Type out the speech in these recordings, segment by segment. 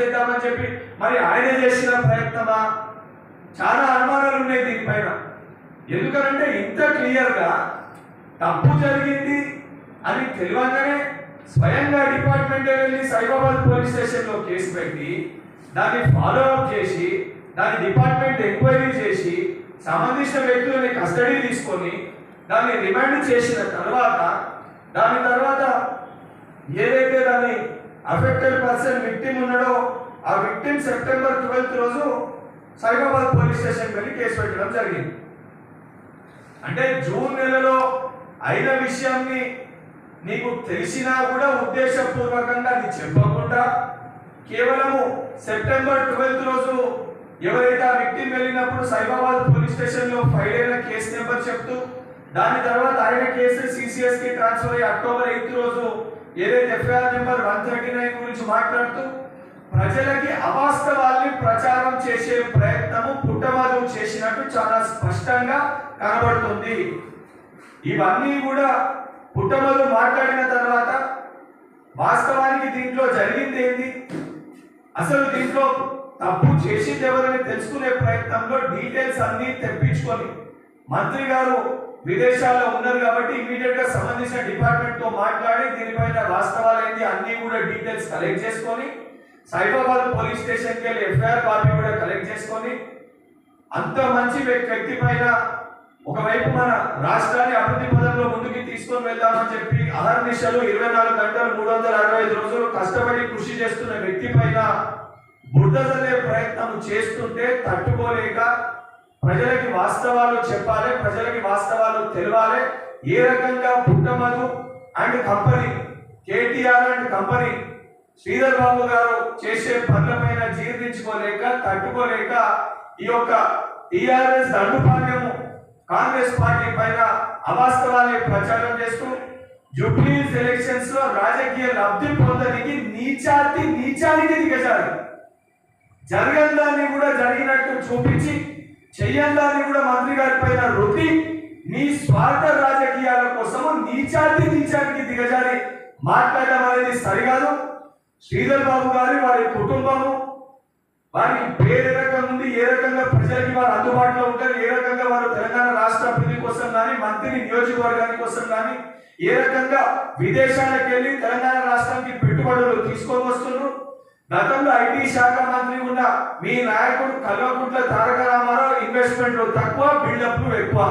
చేద్దామని చెప్పి మరి ఆయన చేసిన ప్రయత్నమా? చాలా అనుమానాలు ఉన్నాయి దీనిపైన. ఎందుకనంటే ఇంత క్లియర్గా తప్పు జరిగింది అని తెలియగానే స్వయంగా డిపార్ట్మెంటే వెళ్ళి సైబాబాద్ పోలీస్ స్టేషన్లో కేసు పెట్టి దాన్ని ఫాలో అప్ చేసి దాని డిపార్ట్మెంట్ ఎంక్వైరీ చేసి సంబంధించిన వ్యక్తులని కస్టడీ తీసుకొని దాన్ని రిమాండ్ చేసిన తర్వాత దాని తర్వాత ఏదైతే దాన్ని అఫెక్టెడ్ పర్సన్ విక్టిమ్ ఉన్నాడో ఆ విక్టిమ్ సెప్టెంబర్ ట్వెల్త్ రోజు సైబాబాద్ పోలీస్ స్టేషన్ వెళ్ళి కేసు పెట్టడం జరిగింది. అంటే జూన్ నెలలో అయిన విషయాన్ని నీకు తెలిసినా కూడా ఉద్దేశపూర్వకంగా అది చెప్పకుండా కేవలము సెప్టెంబర్ ట్వెల్త్ రోజు ఎవరైతే ఆ వ్యక్తి వెళ్ళినప్పుడు సైబాబాద్ పోలీస్ స్టేషన్లో ఫైల్ అయిన కేసు నెంబర్ చెప్తూ దాని తర్వాత ఆయన కేసు సిసిఎస్కి ట్రాన్స్ఫర్ అయ్యి అక్టోబర్ ఎయిత్ రోజు ఏదైతే ఎఫ్ఐఆర్ నెంబర్ వన్ థర్టీ గురించి మాట్లాడుతూ ప్రజలకి అవాస్తవాల్ని ప్రచారం చేసే ప్రయత్నము పుట్టమధు చేసినట్టు చాలా స్పష్టంగా కనబడుతుంది. ఇవన్నీ కూడా పుట్టమధు మాట్లాడిన తర్వాత వాస్తవానికి దీంట్లో జరిగింది ఏంది? అసలు దీంట్లో తప్పు చేసింది ఎవరని తెలుసుకునే ప్రయత్నంలో డీటెయిల్స్ అన్ని తెప్పించుకొని మంత్రి గారు విదేశాల్లో ఉన్నారు కాబట్టి ఇమీడియట్ సంబంధించిన డిపార్ట్మెంట్తో మాట్లాడి దీనిపైన వాస్తవాలు ఏంటి అన్ని కూడా డీటెయిల్స్ కలెక్ట్ చేసుకొని సైబాబాద్ పోలీస్ స్టేషన్కి వెళ్ళి ఎఫ్ఐఆర్ కాపీ కూడా కలెక్ట్ చేసుకొని అంత మంచి వ్యక్తి పైన ఒకవైపు మన రాష్ట్రాన్ని అభివృద్ధి పదంలో ముందుకు తీసుకొని వెళ్దామని చెప్పి అహర్నిశలు ఇరవై నాలుగు గంటలు మూడు వందల అరవై ఐదు రోజులు కష్టపడి కృషి చేస్తున్న వ్యక్తి పైన బుద్ధ ప్రయత్నం చేస్తుంటే తట్టుకోలేక ప్రజలకి వాస్తవాలు చెప్పాలి ప్రజలకి వాస్తవాలు తెలవాలి ఏ రకంగా పుట్టమను and company KTR and company Sridhar Babu గారు చేసే పనులపైన జీర్ణించుకోలేక తట్టుకోలేక ఈ యొక్క టిఆర్ఎస్ దండుపాల్యము కాంగ్రెస్ పార్టీ పైన అవాస్తవాన్ని ప్రచారం చేస్తూ జూబ్లీ ఎలక్షన్స్లో రాజకీయ లబ్ధి పొందడానికి నీచాతి నీచానికి దిగజారు. జరగని దాన్ని కూడా జరిగినట్టు చూపించి చెయ్యని దాన్ని కూడా మంత్రి గారి పైన రుద్ది నీ స్వార్థ రాజకీయ కోసము నీచాతి దిగజారి. మాట్లాడడం అనేది సరికాదు. శ్రీధర్ బాబు గారి వారి కుటుంబము వారి పేరు ఏ రకంగా ఉంది ఏ రకంగా ప్రజలకి వారు అందుబాటులో ఉంటారు ఏ రకంగా వారు తెలంగాణ రాష్ట్ర అభివృద్ధి కోసం కానీ మంత్రి నియోజకవర్గాని కోసం కానీ ఏ రకంగా విదేశాలకు వెళ్ళి తెలంగాణ రాష్ట్రానికి పెట్టుబడులు తీసుకొని వస్తున్నారు గతంలో ఐటీ శాఖ మంత్రి ఉన్న మీ నాయకుడు కల్వకుంట్ల తారక రామారావు ఇన్వెస్ట్మెంట్లు తక్కువ బిల్డప్లు ఎక్కువ.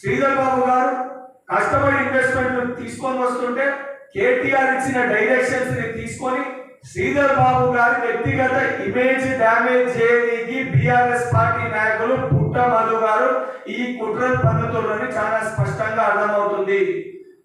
శ్రీధర్ బాబు గారు కష్టపడి ఇన్వెస్ట్మెంట్ తీసుకొని వస్తుంటే కేటీఆర్ ఇచ్చిన డైరెక్షన్స్ని తీసుకొని శ్రీధర్ బాబు గారి వ్యక్తిగత ఇమేజ్ డ్యామేజ్ చేయడానికి బీఆర్ఎస్ పార్టీ నాయకులు పుట్ట మధు గారు ఈ కుట్రలు పన్నుతున్నారని చాలా స్పష్టంగా అర్థమవుతుంది.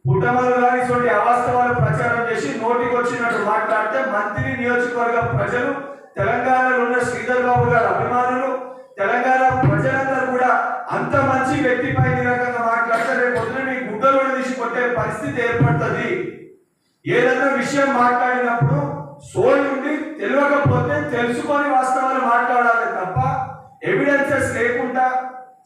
పుట్టమధు గారి ఇటువంటి అవాస్తవాలు ప్రచారం చేసి నోటికి వచ్చినట్టు మాట్లాడితే మంత్రి నియోజకవర్గ ప్రజలు తెలంగాణలో ఉన్న శ్రీధర్ బాబు గారి అభిమానులు తెలంగాణ ప్రజలందరూ కూడా అంత మంచి వ్యక్తిపై ఈ రకంగా మాట్లాడితే రేపు పొద్దున మీ గుడ్డలు తీసి కొట్టే పరిస్థితి ఏర్పడుతుంది. ఏదైనా విషయం మాట్లాడినప్పుడు సోయి ఉండి తెలియకపోతే తెలుసుకొని వాస్తవాలు మాట్లాడాలి తప్ప ఎవిడెన్సెస్ లేకుండా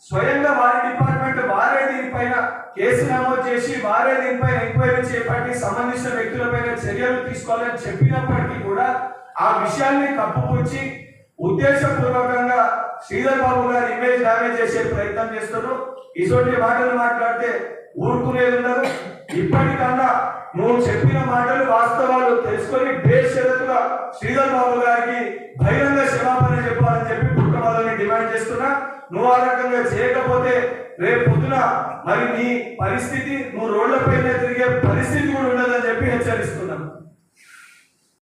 స్వయంగా వారి డిపార్ట్మెంట్ వారే దీనిపైన కేసు నమోదు చేసి వారే దీనిపైన ఎంక్వైరీ చేపట్టి సంబంధించిన వ్యక్తులపైన చర్యలు తీసుకోవాలని చెప్పినప్పటికీ కూడా ఆ విషయాన్ని కప్పుపుచ్చి ఉద్దేశపూర్వకంగా శ్రీధర్ బాబు గారి ఇమేజ్ డ్యామేజ్ చేసే ప్రయత్నం చేస్తున్నారు. ఇటువంటి మాటలు మాట్లాడితే ఊరుకునేది ఉండదు ఇప్పటికన్నా నువ్వు చెప్పిన మాటలు వాస్తవాలు తెలుసుకొని బేషరతుగా శ్రీధర్ బాబు గారికి బహిరంగ క్షమాపణ చెప్పాలని చెప్పి పుట్టమలని డిమాండ్ చేస్తున్నా. నువ్వు ఆ రకంగా చేయకపోతే రేపు పొద్దున మరి నీ పరిస్థితి నువ్వు రోడ్లపైన తిరిగే పరిస్థితి కూడా ఉండదని చెప్పి హెచ్చరిస్తున్నాను.